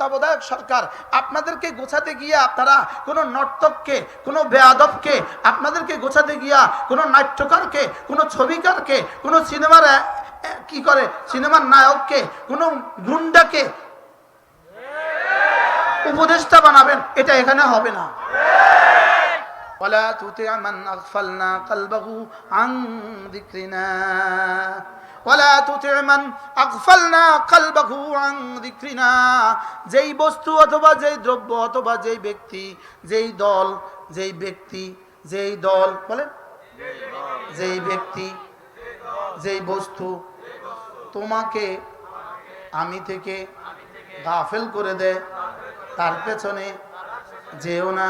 তত্ত্বাবধায়ক সরকার আপনাদেরকে গোছাতে গিয়ে আপনারা কোনো নর্তককে কোনো বেয়াদবকে আপনাদেরকে গোছাতে গিয়া কোনো নাট্যকারকে কোনো ছবিকারকে কোনো সিনেমার আহ, আহ, কি করে সিনেমার নায়ককে কোনো গুন্ডাকে উপদেষ্টা বানাবেন এটা এখানে হবে না ولا تطع من أغفلنا قلبه عن ذكرنا যেই বস্তু অথবা যেই দ্রব্য অথবা যেই ব্যক্তি, যেই দল, যেই ব্যক্তি, যেই দল, বলেন। যেই ব্যক্তি, যেই বস্তু তোমাকে আমি থেকে গাফেল করে দেয়, তার পেছনে যেও না।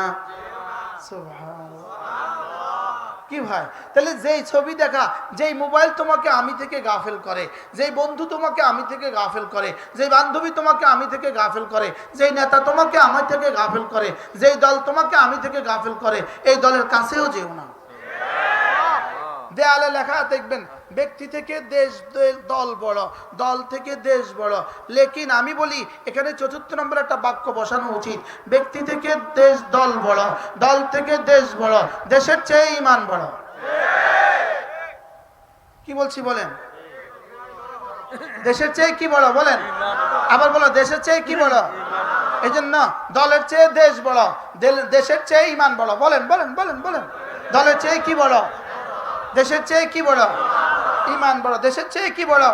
কি ভাই? তাহলে যেই ছবি দেখা, যেই মোবাইল তোমাকে আমি থেকে গাফেল করে, যেই বন্ধু তোমাকে আমি থেকে গাফেল করে, যেই বান্ধবী তোমাকে আমি থেকে গাফেল করে, যেই নেতা তোমাকে আমার থেকে গাফেল করে, যেই দল তোমাকে আমি থেকে গাফেল করে, এই দলের কাছেও যেও না। দেয়ালে লেখা, দেখবেন, ব্যক্তি থেকে দেশ দল বড়, দল থেকে দেশ বড়। লেকিন আমি বলি, এখানে চতুর্থ নম্বর একটা বাক্য বসানো উচিত। ব্যক্তি থেকে দেশ, দল বড়, দল থেকে দেশ বড়, দেশের চেয়ে ইমান বড়। কি বলছি বলেন? দেশের চেয়ে কি বড়? বলেন। আবার বলো, দেশের চেয়ে কি বড়? এই জন্য দলের চেয়ে দেশ বড় দেশের চেয়ে ইমান বড়। বলেন বলেন বলেন বলেন। দলের চেয়ে কি বড়? দেশের চেয়ে কি বড়? ইমান বড়। দেশের চেয়ে কি বড়?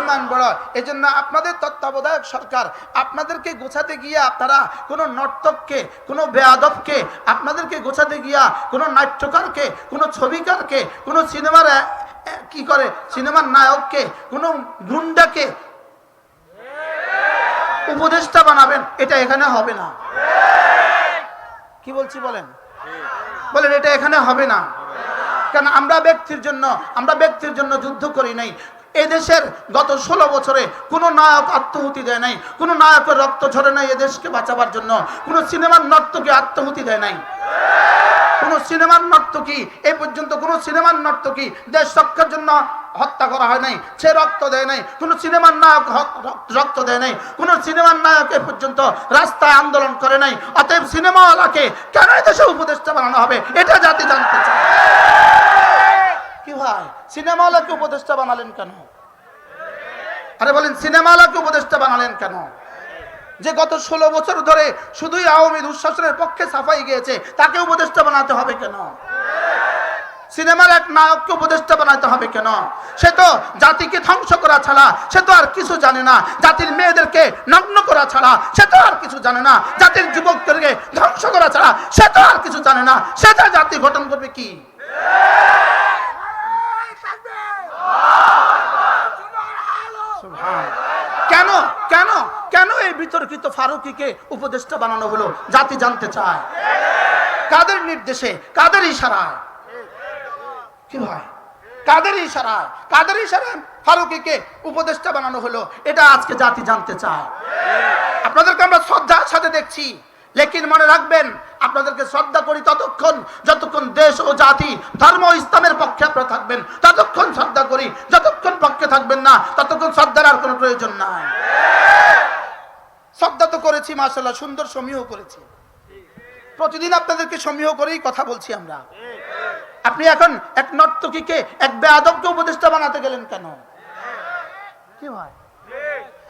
ইমান বড়। এই জন্য আপনাদের তত্ত্বাবধায়ক সরকার, আপনাদেরকে গোছাতে গিয়ে আপনারা কোনো নর্তককে, কোনো বেয়াদবকে, আপনাদেরকে গোছাতে গিয়া কোনো নাট্যকারকে, কোনো ছবিকারকে, কোনো সিনেমার কি করে? সিনেমার নায়ককে, কোনো গুন্ডাকে উপদেষ্টা বানাবেন, এটা এখানে হবে না। কি বলছি বলেন? বলেন, এটা এখানে হবে না। কারণ আমরা ব্যক্তির জন্য, আমরা ব্যক্তির জন্য যুদ্ধ করি নাই। এদেশের গত ষোলো বছরে কোনো নায়ক আত্মহুতি দেয় নাই, কোনো নায়কের রক্ত ঝরে নাই এদেশকে বাঁচাবার জন্য, কোনো সিনেমার নর্তকে আত্মহুতি দেয় নাই। কোন সিনেমার নর্তকী এ পর্যন্ত কোন সিনেমার নর্তকী দেশ রক্ষার জন্য হত্যা করা হয় নাই, সে রক্ত দেয় নাই, কোন সিনেমার নায়ক রক্ত দেয় নাই, কোন সিনেমার নায়ক এ পর্যন্ত রাস্তায় আন্দোলন করে নাই, অতএব সিনেমাওয়ালাকে কেন দেশে উপদেষ্টা বানানো হবে? এটা জাতি জানতে চায়। সিনেমাওয়ালাকে উপদেষ্টা বানালেন কেন? আরে বলেন, সিনেমাওয়ালাকে উপদেষ্টা বানালেন কেন? যে গত ষোলো বছর ধরে শুধুই আওয়ামী দুঃশাসনের পক্ষে সাফাই গিয়েছে, তাকে উপদেষ্টা বানাতে হবে কেন? সিনেমার এক নায়ককে উপদেষ্টা বানাতে হবে কেন? সে তো জাতিকে ধ্বংস করা ছাড়া সে তো আর কিছু জানে না। জাতির মেয়েদেরকে নগ্ন করা ছাড়া সে তো আর কিছু জানে না। জাতির যুবকদেরকে ধ্বংস করা ছাড়া সে তো আর কিছু জানে না। সে তো জাতি গঠন করবে কি? কেন? কেন? কেন এই বিতর্কিত ফারুকিকে উপদেষ্টা বানানো হলো? জাতি জানতে চায়। কাদের নির্দেশে? কাদের ইশারায়? কি ভাই কাদের ইশারায়? কাদের ইশারায় ফারুকিকে উপদেষ্টা বানানো হলো? এটা আজকে জাতি জানতে চায়। আপনাদেরকে আমরা শ্রদ্ধার সাথে দেখছি। লেকিন মনে রাখবেন, আপনাদেরকে শ্রদ্ধা করি ততক্ষণ, যতক্ষণ দেশ ও জাতি, ধর্ম ইসলামের পক্ষে আপনারা থাকবেন, ততক্ষণ শ্রদ্ধা করি, যতক্ষণ পক্ষে থাকবেন না, ততক্ষণ শ্রদ্ধার আর কোনো প্রয়োজন নাই। শ্রদ্ধা তো করেছি মাসাল্লাহ সুন্দর সমীহ করেছি। প্রতিদিন আপনাদেরকে সমীহ করেই কথা বলছি আমরা। আপনি এখন এক নর্তকীকে, এক বেয়াদবকে উপদেষ্টা বানাতে গেলেন কেন? কি হয়?